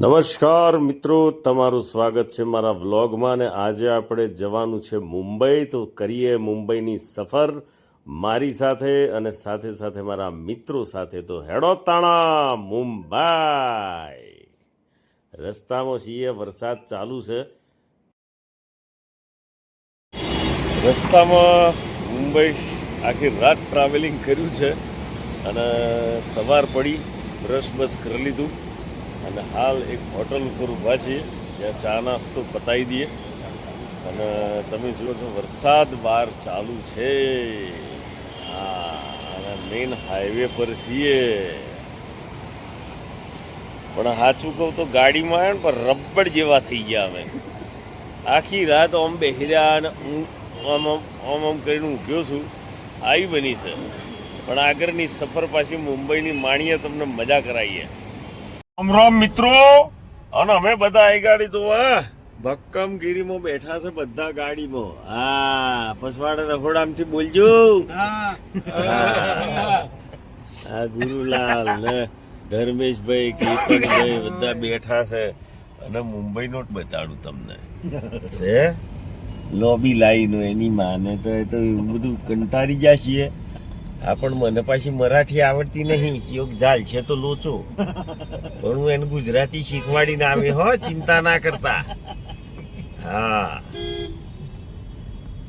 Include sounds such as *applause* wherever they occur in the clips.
નમસ્કાર મિત્રો, તમારું સ્વાગત છે મારા વ્લોગમાં ને આજે આપણે જવાનું છે મુંબઈ. તો કરીએ મુંબઈની સફર મારી સાથે અને સાથે સાથે મારા મિત્રો સાથે. તો હેડો તાણા, મુંબઈ. રસ્તામાં છીએ, વરસાદ ચાલુ છે. રસ્તામાં મુંબઈ આખી રાત ટ્રાવેલિંગ કર્યું છે અને સવાર પડી બ્રશ બસ કરી લીધું. અને હાલ એક હોટલ ઉપર ઊભા છીએ, જ્યાં ચા નાસ્તો પતાવી દઈએ. અને તમે જુઓ છો, વરસાદ બહાર ચાલુ છે. હા, અને મેઇન હાઈવે પર છીએ. પણ સાચું કહું તો ગાડીમાં આવ્યો ને પણ રબડ જેવા થઈ ગયા અમે. આખી રાત આમ બેસી રહ્યા અને આમ આમ કરીને ઊભ્યો છું. આવી બની છે. પણ આગળની સફર પાછી મુંબઈની માણીએ તમને મજા કરાવીએ. રામ મિત્રો. અને અમે બધા આ ગાડી તો હા ભક્કમગીરીમાં બેઠા છે બધા ગાડીમાં. હા પસવાડે રખોડામથી બોલજો. હા. ગુરુલાલ ને ધર્મેશભાઈ કીર્તનભાઈ બધા બેઠા છે. અને મુંબઈનો જ બતાડું તમને. છે? લોબી લાઈનો એની માને તો એ તો એવું બધું કંટાળી ગયા છીએ. હા પણ મને પાછી મરાઠી આવડતી નહીં. યોગ જાલ છે તો લોચો. પણ હું એને ગુજરાતી શીખવાડીને આવી, હો, ચિંતા ના કરતા. હા.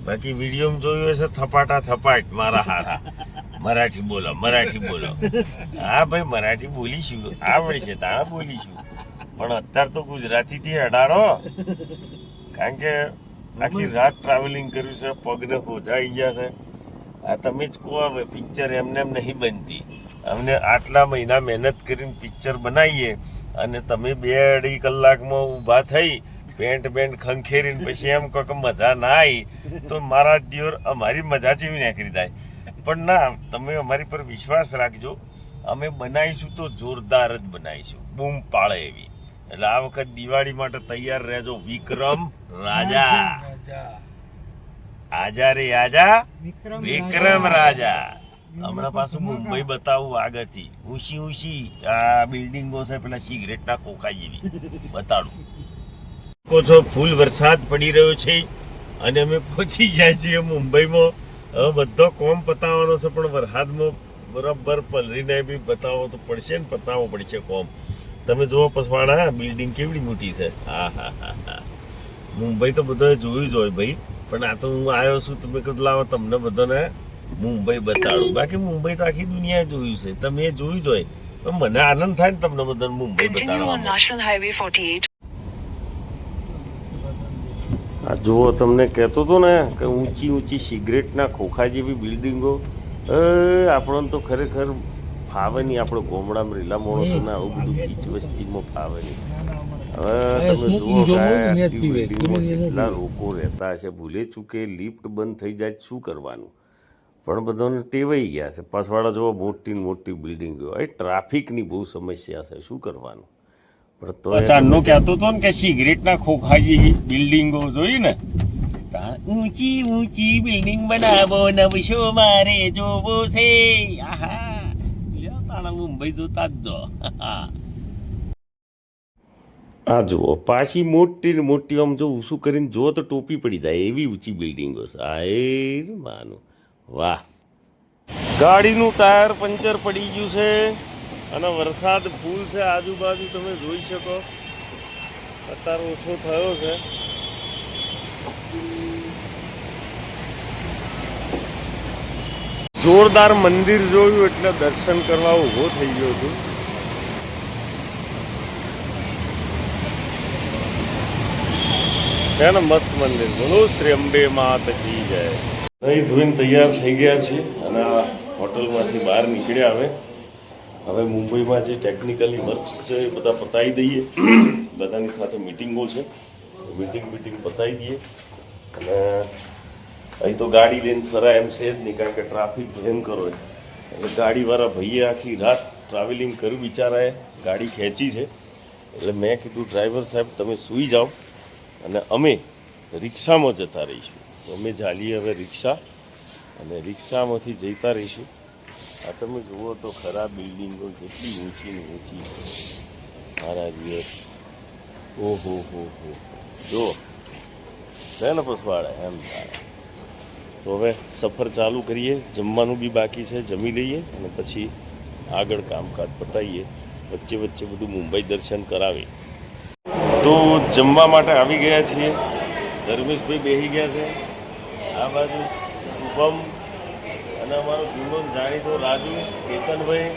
બાકી વીડિયો જોયું હશે થપાટા થપાટ, મારા હારા. મરાઠી બોલો મરાઠી બોલો. હા ભાઈ, મરાઠી બોલીશું. આવડશે તા બોલીશું. પણ અત્યારે તો ગુજરાતીથી અડાડો કારણ કે આખી રાત ટ્રાવેલિંગ કર્યું છે, પગને હોજાઈ ગયા છે. આ તમે જ કહો, હવે પિક્ચર એમને એમ નહીં બનતી. અમને આટલા મહિના મહેનત કરીને પિક્ચર બનાવીએ અને તમે બે અઢી કલાકમાં ઊભા થઈ, પેન્ટ બેન્ટ ખંખેરીને પછી એમ કહો કે મજા ના આવી, તો મારા દિયોર અમારી મજા જેવી નાખી થાય પણ ના, તમે અમારી પર વિશ્વાસ રાખજો, અમે બનાવીશું તો જોરદાર જ બનાવીશું. બૂમ પાળે એવી. એટલે આ વખત દિવાળી માટે તૈયાર રહેજો વિક્રમ રાજા. આજા રે આજા. વિક્રમ રાજા. હમણાં પાછું મુંબઈ બતાવું આગળથી. ઉશી ઉશી. આ બિલ્ડિંગો છે પેલા સિગરેટના કોકા જેવી બતાડું. કો છો ફૂલ વરસાદ પડી રહ્યો છે અને અમે પહોંચી ગયા છીએ મુંબઈમાં. હવે બધો કોમ પતાવવાનો છે પણ વરસાદમાં બરાબર પલરીને બી બતાવો તો પડશે ને પતાવવો પડશે કોમ. તમે જુઓ પસવાડા બિલ્ડિંગ કેવડી મોટી છે. હા હા હા હા. મુંબઈ તો બધાએ જોયું જ હોય ભાઈ. પણ આ તો હું આવ્યો છું તમે કીધું લાવો તમને બધાને મુંબઈ બતાડું. બાકી મુંબઈ તો આખી દુનિયાએ જોયું છે. તમે એ જોયું જ હોય. પણ મને આનંદ થાય ને તમને બધાને મુંબઈ 48 આ જુઓ તમને કહેતો હતો ને કે ઊંચી ઊંચી સિગરેટના ખોખા જેવી બિલ્ડિંગો. આપણને તો ખરેખર ફાવે નહીં. આપણો ગોમડામાં રીલા માણસોને આવું બધું ગીચ વસ્તીમાં ફાવે નહીં. કેટલા લોકો રહેતા હશે ભૂલે ચૂકે લિફ્ટ બંધ થઈ જાય શું કરવાનું? પણ બધાને ટેવાઈ ગયા છે. પાછવાળા જોવો મોટી ને મોટી બિલ્ડિંગો એ ટ્રાફિકની બહુ સમસ્યા છે શું કરવાનું? પણ તો ચાંદનો કહેતો હતો ને કે સિગરેટના ખોખા જેવી બિલ્ડિંગો જોઈ ને ઊંચી ઊંચી બિલ્ડિંગ બનાવો નવશો મારે જોવો છે. આહા. લ્યો તાણા મુંબઈ જોતા જ જો. આ જુઓ, પાછી મોટી ને મોટી આમ જો ઊંચું કરીને જો તો ટોપી પડી જાય, એવી ઊંચી બિલ્ડિંગો સાહેબ માનું. વાહ. ગાડીનું ટાયર પંચર પડી ગયું છે અને વરસાદ ફૂલ છે. આજુબાજુ તમે જોઈ શકો. અત્યારે ઓછો થયો છે. જોરદાર મંદિર જોયું એટલે દર્શન કરવા ઊભો થઈ ગયો છું. છે ને મસ્ત મંદિર. બોલો, શ્રી અંબે માત કી જય. અહીં ધોઈને તૈયાર થઈ ગયા છે અને આ હોટલમાંથી બહાર નીકળ્યા હવે. હવે મુંબઈમાં જે ટેકનિકલી વર્ક્સ છે એ બધા પતાવી દઈએ. બધાની સાથે મિટિંગો છે. મિટિંગ મિટિંગ પતાવી દઈએ. અને અહીં તો ગાડી લઈને ફરાય એમ છે જ નહીં, કારણ કે ટ્રાફિક ભયંકર હોય. એટલે ગાડીવાળા ભાઈએ આખી રાત ટ્રાવેલિંગ કર્યું બિચારાએ ગાડી ખેંચી છે. એટલે મેં કીધું ડ્રાઈવર સાહેબ, તમે સૂઈ જાઓ. અને અમે રિક્ષામાં જતા રહીશું. તો અમે ચાલીએ હવે રિક્ષા અને રિક્ષામાંથી જતા રહીશું. આ તમે જુઓ તો ખરા બિલ્ડિંગો કેટલી ઊંચી ને ઊંચી. મારા દિવસ ઓહો, હો હો. જો ને પસવાડે? એમ તો હવે સફર ચાલુ કરીએ. જમવાનું બી બાકી છે. જમી લઈએ અને પછી આગળ કામકાજ પતાવીએ. વચ્ચે વચ્ચે બધું મુંબઈ દર્શન કરાવી તો જમવા માટે આવી ગયા છીએ. ધર્મેશભાઈ બેસી ગયા છે. આ બાજુ શુભમ અને અમારો જૂનો જાણીતો રાજુ, કેતનભાઈ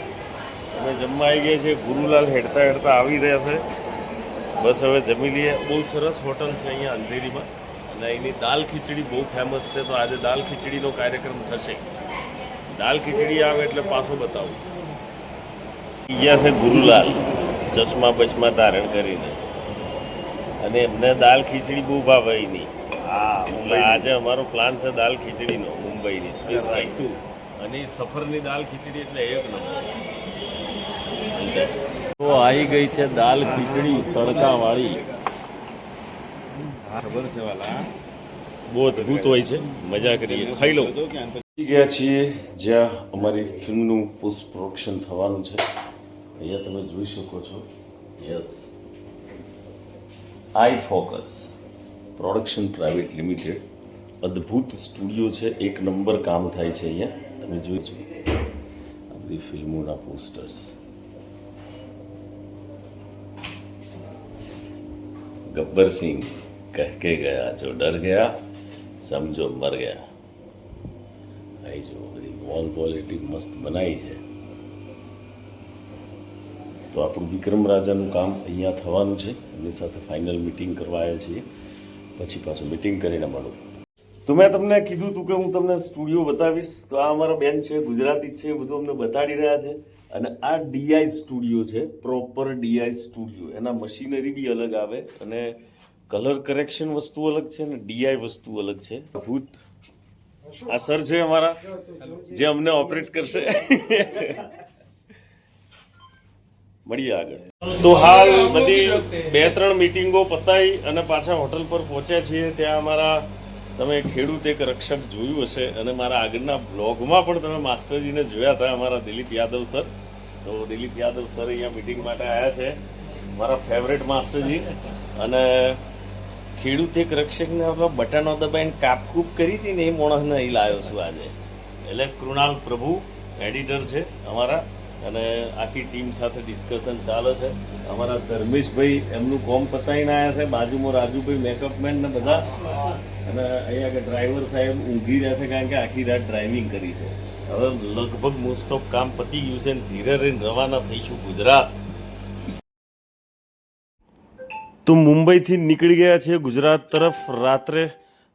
અમે જમવા આવી ગયા છે ગુરુલાલ હેડતા હેડતા આવી રહ્યા છે. બસ હવે જમી લઈએ. બહુ સરસ હોટલ છે અહીંયા અંધેરીમાં. અને અહીંની દાલ ખીચડી બહુ ફેમસ છે. તો આજે દાલ ખીચડીનો કાર્યક્રમ થશે. દાલ ખીચડી આવે એટલે પાછો બતાવું. ગયા છે ગુરુલાલ ચશ્મા બચમા ધારણ કરીને. અને એમને દાલ ખીચડી બહુ ભાવે એની હા આજે અમારો પ્લાન છે દાલ ખીચડીનો મુંબઈની સ્પેશિયલ અને સફરની દાલ ખીચડી એટલે એક નંબર. તો આવી ગઈ છે દાલ ખીચડી તડકાવાળી. ખબર છે વાલા. બહુ અદભુત હોય છે. મજા કરીએ. ખાઈ લઉં. પહોંચી ગયા છીએ જ્યાં અમારી ફિલ્મનું પોસ્ટ પ્રોડક્શન થવાનું છે. અહીંયા તમે જોઈ શકો છો. Yes I focus production private limited અદ્ભુત સ્ટુડિયો છે એક નંબર કામ થાય છે અહીંયા તમે જોઈ છો આ બધી ફિલ્મોના પોસ્ટર્સ ગબ્બર સિંહ કહ કે ગયા જો ડર ગયા સમજો મર ગયા આઈ જો બધી વોલ ક્વોલિટી મસ્ત બનાવી છે તો આપણું વિક્રમ રાજાનું કામ અહીંયા થવાનું છે. એમની સાથે ફાઇનલ મિટિંગ કરવા આવ્યા છીએ. પછી પાછું મિટિંગ કરીને મળું. તો મેં તમને કીધું હતું કે હું તમને સ્ટુડિયો બતાવીશ. તો આ અમારા બેન છે, ગુજરાતી જ છે, એ બધું અમને બતાડી રહ્યા છે. અને આ ડીઆઈ સ્ટુડિયો છે પ્રોપર ડીઆઈ સ્ટુડિયો એના મશીનરી બી અલગ આવે અને કલર કરેક્શન વસ્તુ અલગ છે અને ડીઆઈ વસ્તુ અલગ છે. ભૂત. આ સર છે અમારા, જે અમને ઓપરેટ કરશે. મળીએ આગળ. તો હાલ બધી બે, ત્રણ મીટિંગો પતાવી અને પાછા હોટલ પર પહોંચ્યા છીએ. ત્યાં અમારા, તમે ખેડૂત એક રક્ષક જોયું હશે અને મારા આગળના બ્લોગમાં પણ તમે માસ્ટરજીને જોયા હતા અમારા દિલીપ યાદવ સર. તો દિલીપ યાદવ સર અહીંયા મિટિંગ માટે આવ્યા છે. મારા ફેવરેટ માસ્ટરજી. અને ખેડૂત એક રક્ષકને આપણે બટનો દબાઈને કાપકૂપ કરી હતી ને એ માણસને અહીં લાવ્યો છું આજે. એટલે કૃણાલ પ્રભુ એડિટર છે અમારા. અને આખી ટીમ સાથે ડિસ્કશન ચાલે છે. અમારા ધર્મેશભાઈ એમનું કોમ પતાવીને આવ્યા છે. બાજુમાં રાજુભાઈ મેકઅપ મેન ને બધા. અને અહીંયા આગળ ડ્રાઈવર સાહેબ ઊંઘી રહ્યા છે કારણ કે આખી રાત ડ્રાઇવિંગ કરી છે. હવે લગભગ મોસ્ટ ઓફ કામ પતી ગયું છે ધીરે રહીને રવાના થઈશું ગુજરાત. તો મુંબઈથી નીકળી ગયા છીએ ગુજરાત તરફ રાત્રે.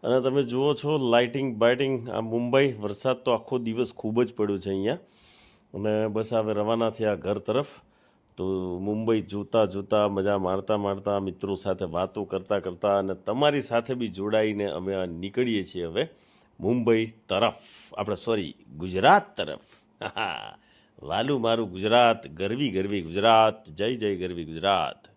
અને તમે જુઓ છો લાઇટિંગ બાઇટિંગ આ મુંબઈ વરસાદ તો આખો દિવસ ખૂબ જ પડ્યો છે અહીંયા. અને બસ હવે રવાના થયા ઘર તરફ. તો મુંબઈ જોતા જોતા મજા મારતા મારતા મિત્રો સાથે વાતો કરતાં કરતાં અને તમારી સાથે બી જોડાઈને અમે આ નીકળીએ છીએ હવે મુંબઈ તરફ. આપણે સોરી ગુજરાત તરફ. હા *laughs* વાલું મારું ગુજરાત, ગરવી ગરવી ગુજરાત, જય જય ગરવી ગુજરાત.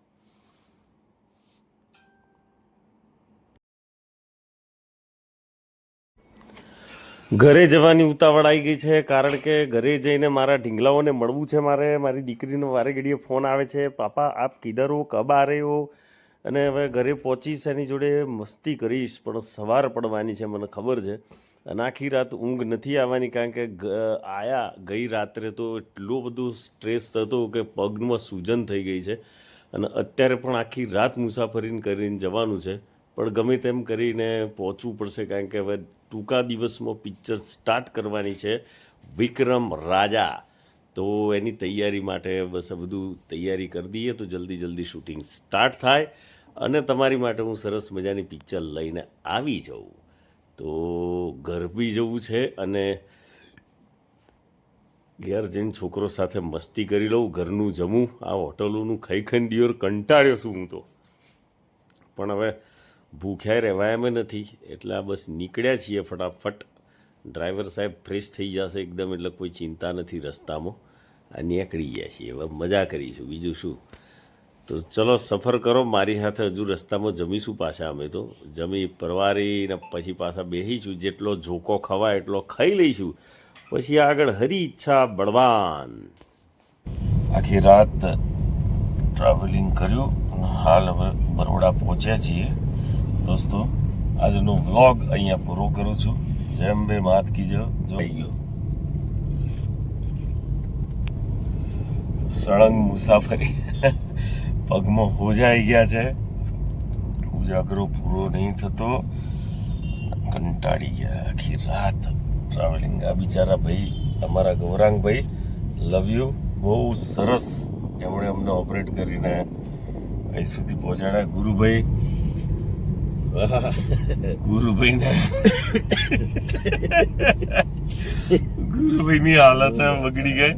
ઘરે જવાની ઉતાવળ આવી ગઈ છે, કારણ કે ઘરે જઈને મારા ઢીંગલાઓને મળવું છે મારે. મારી દીકરીનો વારે ઘડીએ ફોન આવે છે, પાપા, આપ કિધર હો કબ આ રહે અને હવે ઘરે પહોંચીશ એની જોડે મસ્તી કરીશ, પણ સવાર પડવાની છે, મને ખબર છે. અને આખી રાત ઊંઘ નથી આવવાની, કારણ કે આયા ગઈ રાત્રે તો એટલો બધો સ્ટ્રેસ થતો કે પગમાં સૂજન થઈ ગઈ છે. અને અત્યારે પણ આખી રાત મુસાફરીને કરીને જવાનું છે. પણ ગમે તેમ કરીને પહોંચવું પડશે કારણ કે હવે ટૂંકા દિવસમાં પિક્ચર સ્ટાર્ટ કરવાની છે વિક્રમ રાજા. તો એની તૈયારી માટે બસ આ બધું તૈયારી કરી દઈએ તો જલ્દી જલ્દી શૂટિંગ સ્ટાર્ટ થાય અને તમારી માટે હું સરસ મજાની પિક્ચર લઈને આવી જાઉં. તો ગરબી જવું છે અને ઘેર જઈને છોકરો સાથે મસ્તી કરી લઉં, ઘરનું જમું, આ હોટલોનું ખાઈ ખાઈને દિયોર કંટાળ્યો છું હું તો. પણ હવે ભૂખ્યા રહેવાય એમ નથી, એટલે આ બસ નીકળ્યા છીએ ફટાફટ. ડ્રાઈવર સાહેબ ફ્રેશ થઈ જશે એકદમ, એટલે કોઈ ચિંતા નથી રસ્તામાં. આ નીકળી ગયા છીએ, હવે મજા કરીશું. બીજું શું? તો ચલો, સફર કરો. મારી સાથે હજુ રસ્તામાં જમીશું પાછા અમે તો. જમી પરવારીને પછી પાછા બેસીશું જેટલો ઝોકો ખવાય એટલો ખાઈ લઈશું. પછી આગળ હરી ઈચ્છા, બળવાન. આખી રાત ટ્રાવેલિંગ કર્યું હાલ હવે બરોડા પહોંચ્યા છીએ. દોસ્તો, આજનો વ્લોગ અહીંયા પૂરો કરું છું. જેમ બે માત કીજો જોઈ ગયો. સળંગ મુસાફરી. પગમાં હોજાઈ ગયા છે. ઉજાગરો પૂરો નહીં થતો. કંટાળી ગયા. આખી રાત ટ્રાવેલિંગ આ બિચારા ભાઈ, અમારા ગૌરાંગભાઈ લવ યુ બહુ સરસ એમણે અમને ઓપરેટ કરીને અહીં સુધી પહોંચાડ્યા. ગુરુભાઈ આહ, *laughs* ગુરુભાઈને. *laughs* ગુરુભાઈની હાલત બગડી ગઈ.